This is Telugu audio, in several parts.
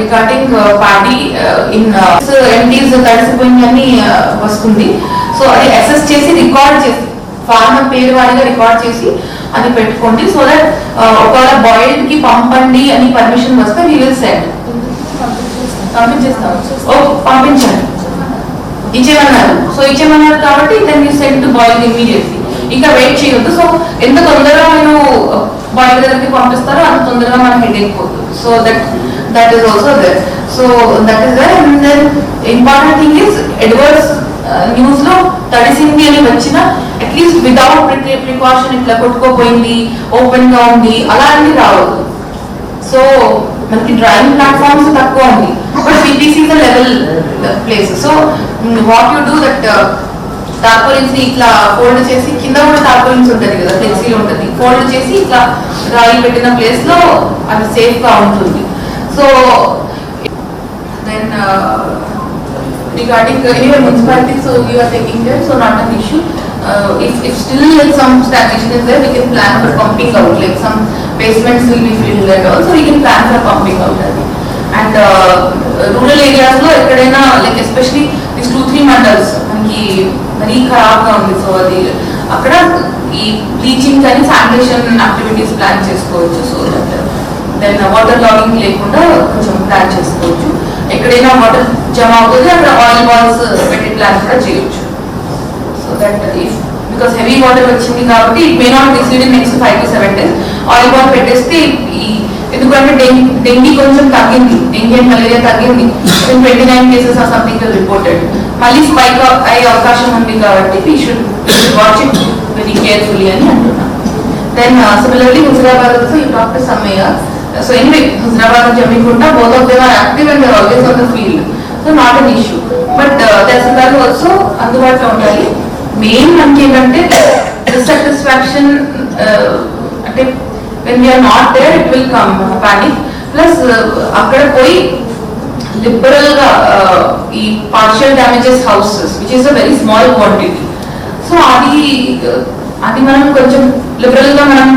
రిగార్డింగ్ పార్టీ ఇన్ ఎంటీస్ తడిసిపోయిందని uh, వస్తుంది సో uh, uh, uh, అది అసెస్ చేసి రికార్డ్ చేసి ఫార్మర్ పేరు వారిగా రికార్డ్ చేసి అది పెట్టుకోండి. సో దట్ ఒకవేళ బాయిల్డ్కి పంపండి అని పర్మిషన్ వస్తే వీ విల్ సెండ్ పంపించేస్తాం. ఓ పంపించండి. ఇచ్చేమన్నారు సో ఇచ్చేమన్నారు కాబట్టి then you send to boil immediately ఇంకా వెయిట్ చేయొద్దు. సో ఎంత తొందరగా మీరు బాయిల్ దగ్గరికి పంపిస్తారో అంత తొందరగా మన హెడ్ అయిపోతుంది so that that is also there so that is there and then important thing is ఎడ్వర్డ్స్ న్యూస్ uh, లో తడిసింది అని వచ్చిన అట్లీస్ట్ వితౌట్ ప్రికాషన్ ఇట్లా కొట్టుకోపోయింది ఓపెన్గా ఉంది అలా అని రావద్దు సో మనకి డ్రాయింగ్ ప్లాట్ఫామ్స్ తక్కువ ఉంది but CPC the level place so what you do that టార్పోలిన్స్ని ఇట్లా ఫోల్డ్ చేసి కింద కూడా టార్పోలిన్స్ ఉంటుంది కదా ఫ్లెక్సీలు ఉంటుంది. ఫోల్డ్ చేసి ఇట్లా రాయి పెట్టిన ప్లేస్లో అది సేఫ్గా ఉంటుంది. So then regarding uh, anyway municipality, so you are taking there, so not an issue. Uh, if, if still like some stagnation is there, we can plan for pumping out, like some basements will be filled and also we can plan for pumping out అది. And uh, rural areas లో ఎక్కడైనా like especially these two three mandals మనకి మరీ ఖరాబ్గా ఉంది సో అది అక్కడ ఈ బ్లీచింగ్ కానీ శానిటేషన్ యాక్టివిటీస్ ప్లాన్ చేసుకోవచ్చు so that then water logging లేకుండా కొంచెం ప్లాన్ చేసుకోవచ్చు. ఎక్కడైనా వాటర్ జమ అవుతుంది అక్కడ ఆయిల్ బాల్స్ పెట్టి ప్లాన్ కూడా చేయొచ్చు. So that if because heavy water వచ్చింది కాబట్టి it may not decide in next five to seven days oil ball పెట్టేస్తే ఈ ఎందుకంటే డెంగీ డెంగీ కొంచెం తగ్గింది. డెంగీ అండ్ మలేరియా తగ్గింది. Twenty nine cases or something reported మళ్ళీ స్పైక్ అయ్యే అవకాశం ఉంది కాబట్టి we should watch it very carefully అని అంటున్నాను then similarly Huzurabad also you talk to Sammayya so anyway both of them of active and they are always on the the field so not issue. Issue but tahsildar also అందుబాటులో ఉండాలి మెయిన్ మనకి ఏంటంటే డిస్సాటిస్ఫాక్షన్ అంటే when we are not there it will come panic plus అక్కడ పోయి లిబరల్గా uh, ఈ partial damages houses which is a very small quantity so అది అది మనం కొంచెం లిబరల్గా మనం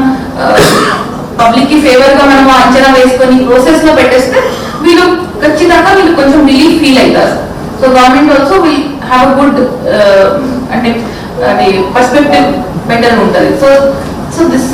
పబ్లిక్కి ఫేవర్గా మనం అంచనా వేసుకొని ప్రాసెస్లో పెట్టేస్తే వీళ్ళు ఖచ్చితంగా వీళ్ళు కొంచెం రిలీఫ్ ఫీల్ అవుతారు. So government also will have a good అంటే అది పర్స్పెక్టివ్ బెటర్ ఉంటుంది. So so this